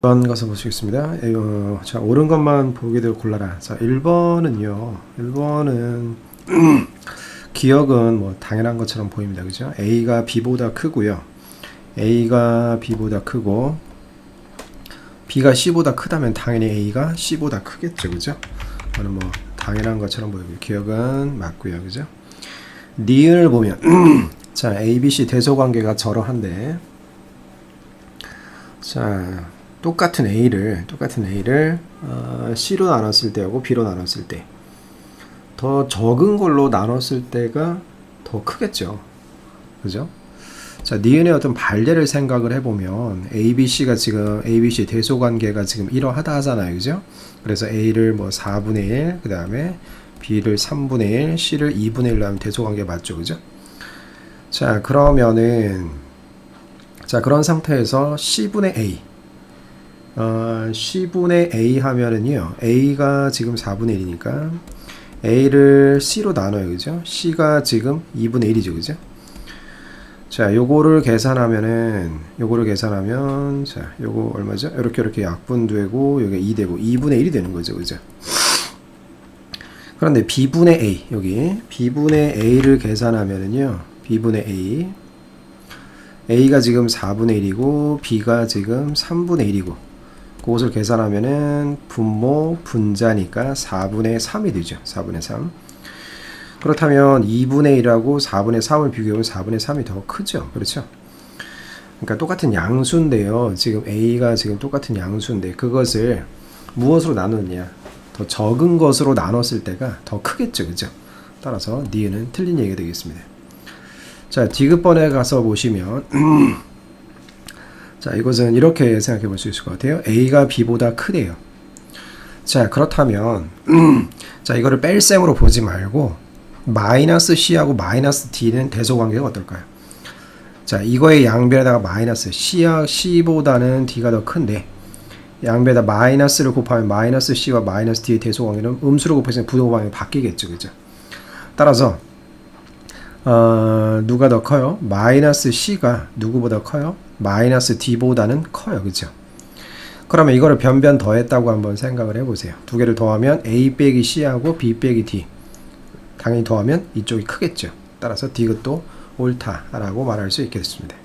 1번 가서 보시겠습니다. 어, 자, 옳은 것만 보게 되고 골라라. 자, 1번은요. 1번은 기억은 뭐 당연한 것처럼 보입니다. 그죠? A가 B보다 크고요. A가 B보다 크고 B가 C보다 크다면 당연히 A가 C보다 크겠죠. 그죠? 저는 뭐 당연한 것처럼 보이고요. 기억은 맞고요. 그죠? 니은을 보면 자, A, B, C 대소 관계가 저러한데 자, 똑같은 A를 똑같은 A를 어, C로 나눴을 때하고 B로 나눴을 때 더 적은 걸로 나눴을 때가 더 크겠죠. 그죠? 자, 니은의 어떤 발례를 생각을 해보면 A, B, C가 지금 A, B, C 대소 관계가 지금 이러하다 하잖아요. 그죠? 그래서 A를 뭐 4분의 1, 그 다음에 B를 3분의 1, C를 2분의 1로 하면 대소 관계 맞죠. 그죠? 자, 그러면은 자, 그런 상태에서 C분의 A 어, C분의 A 하면은요, A가 지금 4분의 1이니까 A를 C로 나눠요, 그죠? C가 지금 2분의 1이죠, 그죠? 자, 요거를 계산하면은, 요거를 계산하면, 자, 요거 얼마죠? 이렇게 이렇게 약분되고, 요게 2 되고, 2분의 1이 되는 거죠, 그죠? 그런데 B분의 A, 여기, B분의 A를 계산하면은요, B분의 A, A가 지금 4분의 1이고, B가 지금 3분의 1이고, 그것을 계산하면은 분모 분자니까 4분의 3이 되죠. 4분의 3. 그렇다면 2분의 1하고 4분의 3을 비교하면 4분의 3이 더 크죠. 그렇죠? 그러니까 똑같은 양수인데요. 지금 A가 지금 똑같은 양수인데 그것을 무엇으로 나누느냐? 더 적은 것으로 나눴을 때가 더 크겠죠. 그죠? 따라서 니은은 틀린 얘기가 되겠습니다. 자, 디귿번에 가서 보시면 자, 이것은 이렇게 생각해 볼 수 있을 것 같아요. A가 B보다 크대요. 자, 그렇다면, 자, 이거를 뺄셈으로 보지 말고, 마이너스 C하고 마이너스 D는 대소 관계가 어떨까요? 자, 이거의 양변에다가 마이너스 C와 C보다는 D가 더 큰데, 양변에다 마이너스를 곱하면 마이너스 C와 마이너스 D의 대소 관계는 음수로 곱해서 부동 관계가 바뀌겠죠. 그죠? 따라서, 어, 누가 더 커요? 마이너스 C가 누구보다 커요? 마이너스 D보다는 커요. 그죠? 그러면 이거를 변변 더했다고 한번 생각을 해보세요. 두 개를 더하면 A 빼기 C하고 B 빼기 D. 당연히 더하면 이쪽이 크겠죠. 따라서 디귿도 옳다라고 말할 수 있겠습니다.